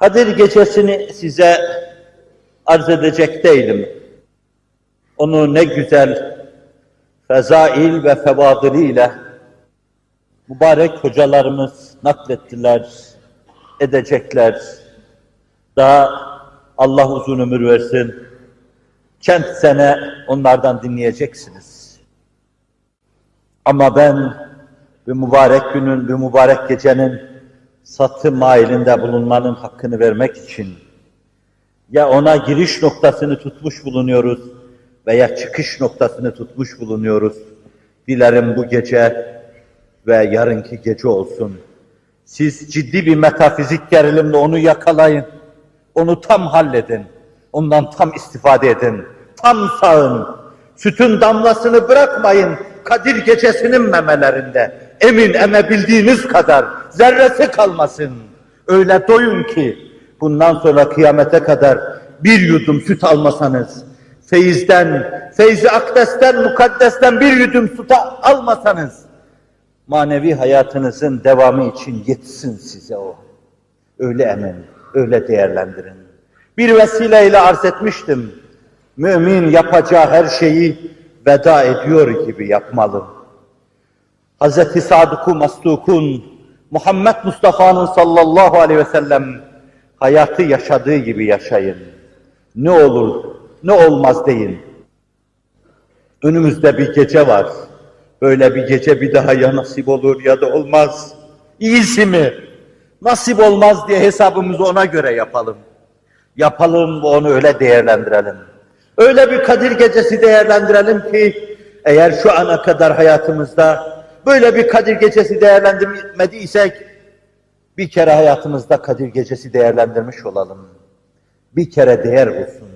Kadir gecesini size arz edecek değilim. Onu ne güzel fezail ve fevadiliyle mübarek hocalarımız naklettiler, edecekler. Daha Allah uzun ömür versin. Kent sene onlardan dinleyeceksiniz. Ama ben bir mübarek günün, bir mübarek gecenin satı mailinde bulunmanın hakkını vermek için ya ona giriş noktasını tutmuş bulunuyoruz veya çıkış noktasını tutmuş bulunuyoruz. Dilerim bu gece ve yarınki gece olsun. Siz ciddi bir metafizik gerilimle onu yakalayın. Onu tam halledin. Ondan tam istifade edin. Tam sağın. Sütün damlasını bırakmayın. Kadir gecesinin memelerinde. Emin emebildiğiniz kadar zerresi kalmasın. Öyle doyun ki bundan sonra kıyamete kadar bir yudum süt almasanız, feyizden, feyzi akdesten, mukaddesten bir yudum süt almasanız, manevi hayatınızın devamı için yetsin size o. Öyle emin, öyle değerlendirin. Bir vesileyle arz etmiştim. Mümin yapacağı her şeyi veda ediyor gibi yapmalı. Hz. Sadık-ı Mastuk'un, Muhammed Mustafa'nın sallallahu aleyhi ve sellem hayatı yaşadığı gibi yaşayın. Ne olur, ne olmaz deyin. Önümüzde bir gece var. Böyle bir gece bir daha ya nasip olur ya da olmaz. İyisi mi? Nasip olmaz diye hesabımızı ona göre yapalım. Yapalım ve onu öyle değerlendirelim. Öyle bir Kadir gecesi değerlendirelim ki eğer şu ana kadar hayatımızda böyle bir Kadir gecesi değerlendirmediysek bir kere hayatımızda Kadir gecesi değerlendirmiş olalım. Bir kere değer olsun.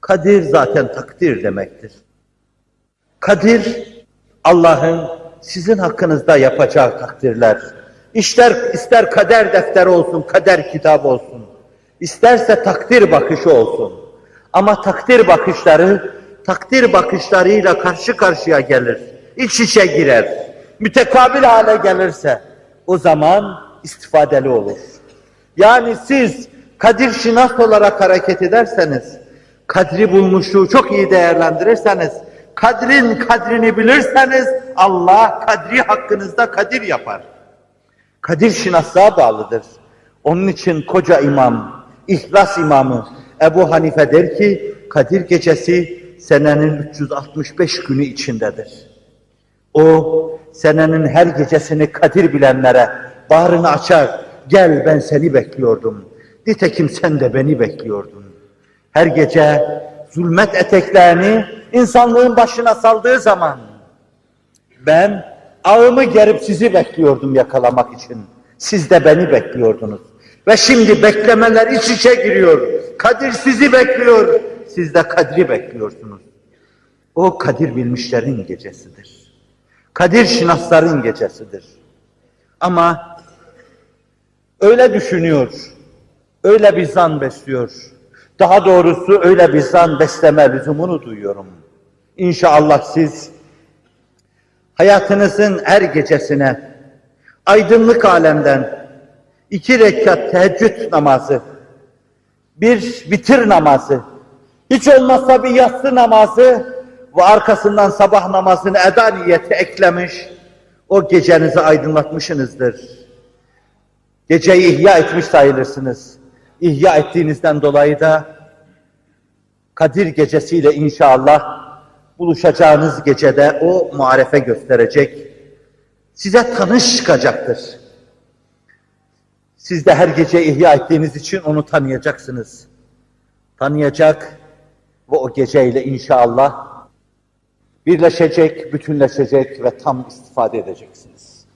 Kadir zaten takdir demektir. Kadir Allah'ın sizin hakkınızda yapacağı takdirler. İster, ister kader defteri olsun, kader kitabı olsun. İsterse takdir bakışı olsun. Ama takdir bakışları, takdir bakışlarıyla karşı karşıya gelir. İç içe girer. Mütekabil hale gelirse o zaman istifadeli olur. Yani siz kadir şinas olarak hareket ederseniz, kadri bulmuşluğu çok iyi değerlendirirseniz, kadrin kadrini bilirseniz Allah kadri hakkınızda kadir yapar. Kadir şinaslığa bağlıdır. Onun için koca imam, İhlas imamı Ebu Hanife der ki Kadir gecesi senenin 365 günü içindedir. O senenin her gecesini Kadir bilenlere bağrını açar. Gel ben seni bekliyordum. Nitekim sen de beni bekliyordun. Her gece zulmet eteklerini insanlığın başına saldığı zaman ben ağımı gerip sizi bekliyordum yakalamak için. Siz de beni bekliyordunuz. Ve şimdi beklemeler iç içe giriyor. Kadir sizi bekliyor. Siz de Kadir'i bekliyorsunuz. O Kadir bilmişlerin gecesidir. Kadir şinasların gecesidir. Ama öyle düşünüyor, öyle bir zan besliyor. Daha doğrusu öyle bir zan besleme lüzumunu duyuyorum. İnşallah siz hayatınızın her gecesine aydınlık alemden iki rekat teheccüd namazı, bir bitir namazı, hiç olmazsa bir yatsı namazı ve arkasından sabah namazını eda niyeti eklemiş, o gecenizi aydınlatmışsınızdır. Geceyi ihya etmiş sayılırsınız. İhya ettiğinizden dolayı da Kadir gecesiyle inşallah buluşacağınız gecede o muarefe gösterecek, size tanış çıkacaktır. Siz de her gece ihya ettiğiniz için onu tanıyacaksınız. Tanıyacak ve o geceyle inşallah birleşecek, bütünleşecek ve tam istifade edeceksiniz.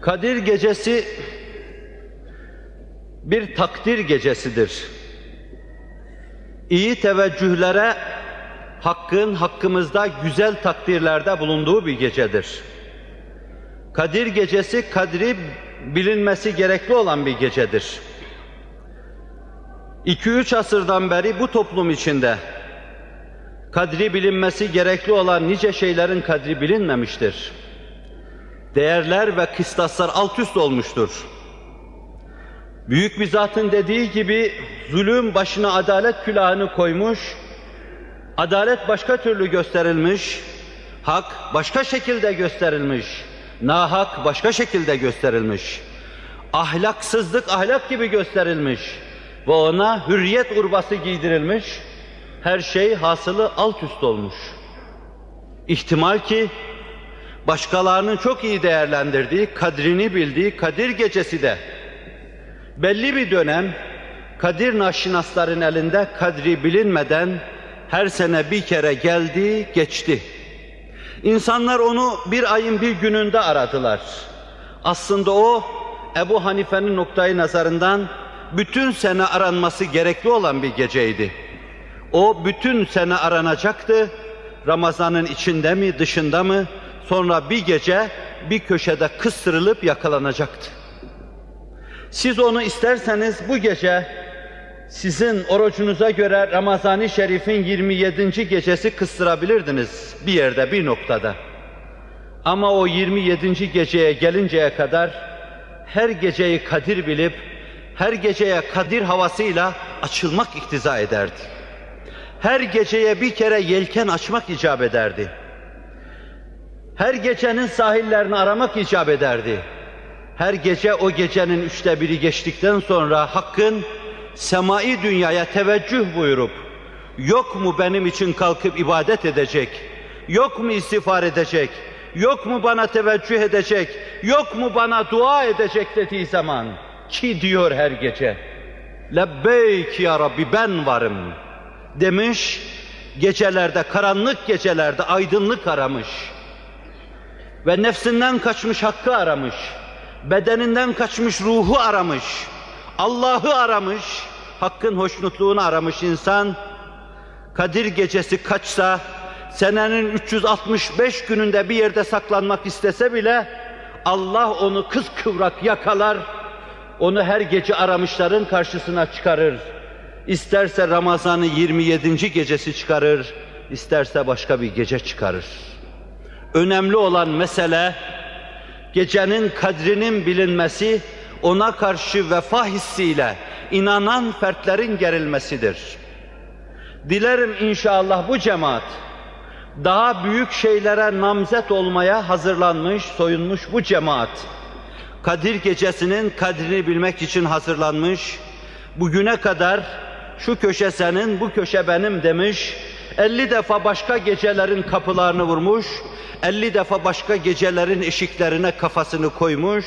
Kadir gecesi bir takdir gecesidir. İyi teveccühlere Hakkın hakkımızda güzel takdirlerde bulunduğu bir gecedir. Kadir gecesi kadri bilinmesi gerekli olan bir gecedir. 2-3 asırdan beri bu toplum içinde kadri bilinmesi gerekli olan nice şeylerin kadri bilinmemiştir. Değerler ve kıstaslar alt üst olmuştur. Büyük bir zatın dediği gibi zulüm başına adalet külahını koymuş, adalet başka türlü gösterilmiş, hak başka şekilde gösterilmiş, nahak başka şekilde gösterilmiş, ahlaksızlık ahlak gibi gösterilmiş ve ona hürriyet urbası giydirilmiş, her şey hasılı alt üst olmuş. İhtimal ki başkalarının çok iyi değerlendirdiği, kadrini bildiği Kadir gecesi de belli bir dönem Kadir naşinasların elinde kadri bilinmeden her sene bir kere geldi, geçti. İnsanlar onu bir ayın bir gününde aradılar. Aslında o Ebu Hanife'nin noktayı nazarından bütün sene aranması gerekli olan bir geceydi. O bütün sene aranacaktı. Ramazanın içinde mi, dışında mı? Sonra bir gece bir köşede kıstırılıp yakalanacaktı. Siz onu isterseniz bu gece sizin orucunuza göre Ramazan-ı Şerif'in 27. gecesi kıstırabilirdiniz bir yerde, bir noktada. Ama o 27. geceye gelinceye kadar her geceyi kadir bilip her geceye kadir havasıyla açılmak iktiza ederdi. Her geceye bir kere yelken açmak icap ederdi. Her gecenin sahillerini aramak icap ederdi. Her gece o gecenin üçte biri geçtikten sonra Hakk'ın semai dünyaya teveccüh buyurup, yok mu benim için kalkıp ibadet edecek, yok mu istiğfar edecek, yok mu bana teveccüh edecek, yok mu bana dua edecek? dediği zaman, ki diyor her gece, lebbeyk ya Rabbi ben varım. demiş, gecelerde, karanlık gecelerde aydınlık aramış ve nefsinden kaçmış hakkı aramış, bedeninden kaçmış ruhu aramış, Allah'ı aramış, hakkın hoşnutluğunu aramış insan, Kadir gecesi kaçsa, senenin 365 gününde bir yerde saklanmak istese bile, Allah onu kıskıvrak yakalar, onu her gece aramışların karşısına çıkarır. İsterse Ramazan'ın 27. gecesi çıkarır, isterse başka bir gece çıkarır. Önemli olan mesele, gecenin kadrinin bilinmesi, ona karşı vefa hissiyle inanan fertlerin gerilmesidir. Dilerim inşallah bu cemaat daha büyük şeylere namzet olmaya hazırlanmış, soyunmuş bu cemaat. Kadir gecesinin kadrini bilmek için hazırlanmış, bugüne kadar şu köşe senin, bu köşe benim demiş, 50 defa başka gecelerin kapılarını vurmuş, 50 defa başka gecelerin eşiklerine kafasını koymuş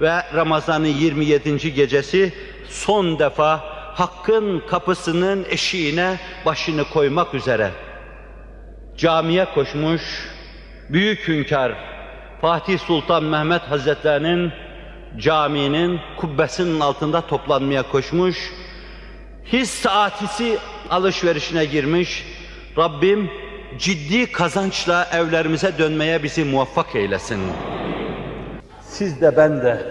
ve Ramazan'ın 27. gecesi son defa Hakk'ın kapısının eşiğine başını koymak üzere camiye koşmuş büyük hünkâr Fatih Sultan Mehmet Hazretlerinin caminin kubbesinin altında toplanmaya koşmuş his saatisi alışverişine girmiş Rabbim ciddi kazançla evlerimize dönmeye bizi muvaffak eylesin. Siz de ben de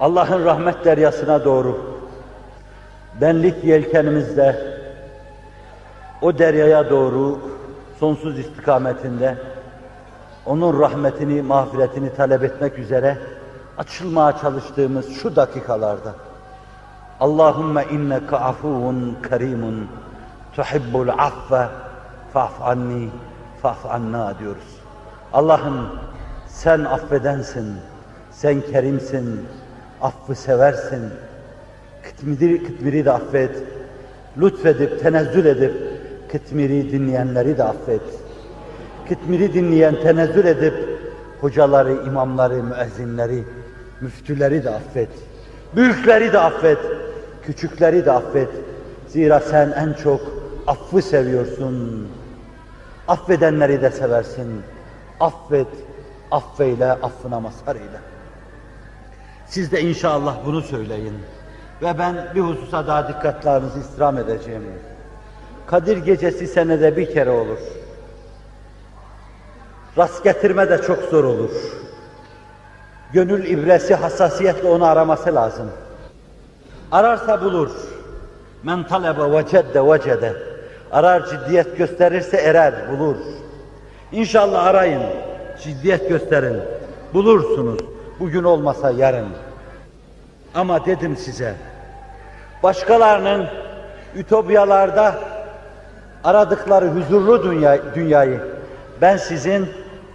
Allah'ın rahmet deryasına doğru benlik yelkenimizde o deryaya doğru sonsuz istikametinde onun rahmetini, mağfiretini talep etmek üzere açılmaya çalıştığımız şu dakikalarda Allahümme inneke afuvun kerimun tuhibbul affe fa'f anni fa'f anna diyoruz. Allah'ım sen affedensin, sen kerimsin, affı seversin. Kıtmiri, kıtmiri de affet, lütfedip, tenezzül edip, kıtmiri dinleyenleri de affet. Kıtmiri dinleyen, tenezzül edip, hocaları, imamları, müezzinleri, müftüleri de affet. Büyükleri de affet, küçükleri de affet. Zira sen en çok affı seviyorsun. Affedenleri de seversin. Affet, affeyle, affına mazhar eyle. Siz de inşallah bunu söyleyin. Ve ben bir hususa daha dikkatlerinizi istirham edeceğim. Kadir gecesi senede bir kere olur. Rast getirme de çok zor olur. Gönül ibresi hassasiyetle onu araması lazım. Ararsa bulur. Men talebe vecedde vecede. Arar ciddiyet gösterirse erer, bulur. İnşallah arayın, ciddiyet gösterin. Bulursunuz. Bugün olmasa yarın. Ama dedim size, başkalarının ütopyalarda aradıkları huzurlu dünya, dünyayı ben sizin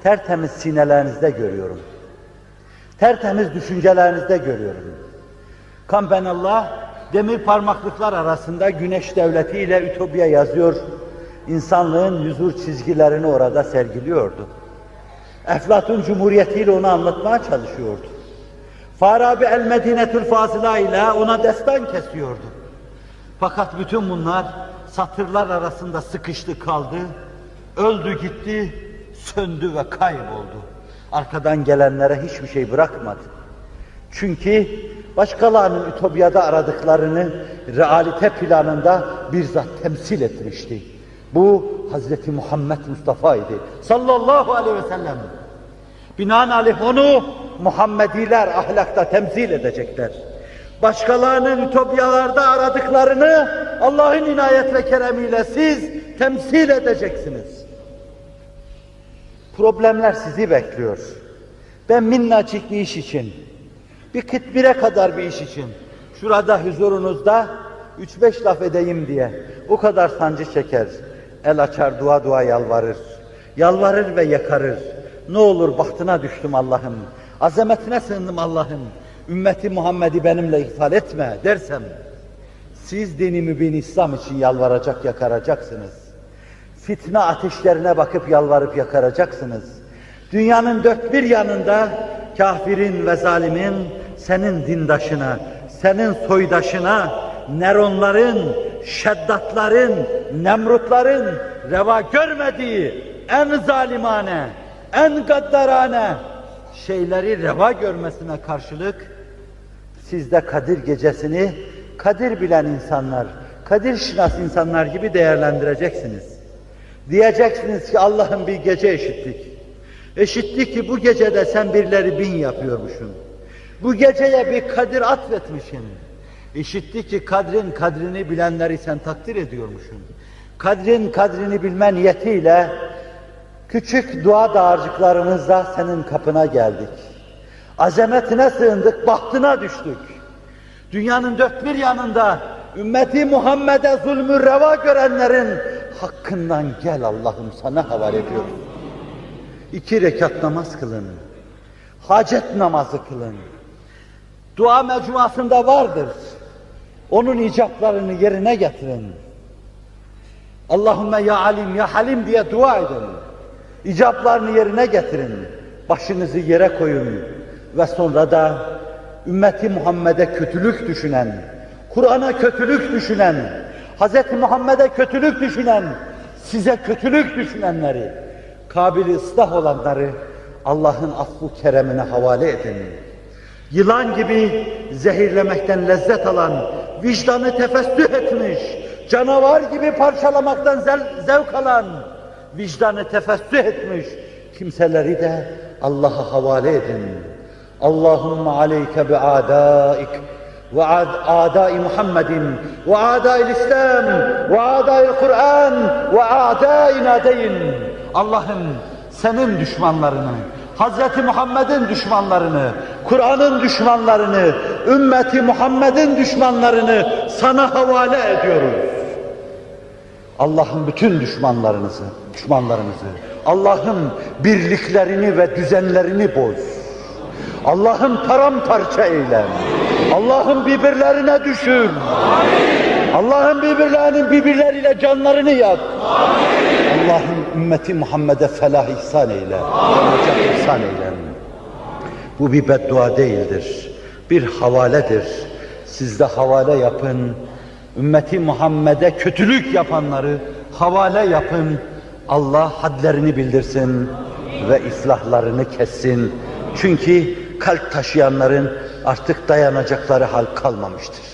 tertemiz sinelerinizde görüyorum. Tertemiz düşüncelerinizde görüyorum. Kampenallah demir parmaklıklar arasında güneş devleti ile Ütopya yazıyor. İnsanlığın huzur çizgilerini orada sergiliyordu. Eflatun Cumhuriyeti ile onu anlatmaya çalışıyordu. Farabi El Medinetül Fazıla ile ona destan kesiyordu. Fakat bütün bunlar satırlar arasında sıkıştı kaldı, öldü gitti, söndü ve kayboldu. Arkadan gelenlere hiçbir şey bırakmadı. Çünkü başkalarının ütopyada aradıklarını realite planında bizzat temsil etmişti. Bu Hazreti Muhammed Mustafa idi. Sallallahu aleyhi ve sellem. Binaenaleyh onu Muhammediler ahlakta temsil edecekler. Başkalarının ütopyalarda aradıklarını Allah'ın inayet ve keremiyle siz temsil edeceksiniz. Problemler sizi bekliyor. Ben minnacık bir iş için, bir kıtmire kadar bir iş için, şurada huzurunuzda üç beş laf edeyim diye o kadar sancı çeker. El açar dua dua yalvarır. Yalvarır ve yakarır. Ne olur bahtına düştüm Allah'ım. Azametine sığındım Allah'ım. Ümmeti Muhammed'i benimle ithal etme dersem siz dini mübin İslam için yalvaracak yakaracaksınız. Fitne ateşlerine bakıp yalvarıp yakaracaksınız. Dünyanın dört bir yanında kafirin ve zalimin senin dindaşına, senin soydaşına, Neronların, Şeddatların, Nemrutların reva görmediği en zalimane, en gaddarane şeyleri reva görmesine karşılık siz de Kadir gecesini Kadir bilen insanlar, Kadir şinas insanlar gibi değerlendireceksiniz. Diyeceksiniz ki Allah'ın bir gece eşittik. Eşittik ki bu gecede sen birleri bin yapıyormuşsun. Bu geceye bir kadir atfetmişsin. İşitti ki kadrin kadrini bilenleri sen takdir ediyormuşsun. Kadrin kadrini bilme niyetiyle küçük dua dağarcıklarımızla senin kapına geldik. Azametine sığındık, bahtına düştük. Dünyanın dört bir yanında ümmeti Muhammed'e zulmü reva görenlerin hakkından gel Allah'ım sana havale ediyoruz. İki rekat namaz kılın. Hacet namazı kılın. Dua mecmuasında vardır. Onun icaplarını yerine getirin. Allahümme ya alim ya halim diye dua edin. İcaplarını yerine getirin. Başınızı yere koyun. Ve sonra da ümmeti Muhammed'e kötülük düşünen, Kur'an'a kötülük düşünen, Hz. Muhammed'e kötülük düşünen, size kötülük düşünenleri, kabili ıslah olanları Allah'ın affı keremine havale edin. Yılan gibi zehirlemekten lezzet alan, vicdanı tefessüh etmiş, canavar gibi parçalamaktan zevk alan, vicdanı tefessüh etmiş kimseleri de Allah'a havale edin. Allahümme aleyke bi adaik ve ad- adai Muhammedin ve adai İslam ve adai Kur'an ve adai deyin. Allah'ım senin düşmanlarını, Hazreti Muhammed'in düşmanlarını, Kur'an'ın düşmanlarını, ümmeti Muhammed'in düşmanlarını sana havale ediyoruz. Allah'ın bütün düşmanlarınızı, düşmanlarınızı, Allah'ın birliklerini ve düzenlerini boz. Allah'ım paramparça eyle. Allah'ım birbirlerine düşür. Allah'ım birbirlerinin birbirleriyle canlarını yak. Allah'ım ümmeti Muhammed'e felah ihsan eyle. Necat ihsan eyle. Bu bir beddua değildir. Bir havaledir. Siz de havale yapın. Ümmeti Muhammed'e kötülük yapanları havale yapın. Allah hadlerini bildirsin ve islahlarını kessin. Çünkü kalp taşıyanların artık dayanacakları hal kalmamıştır.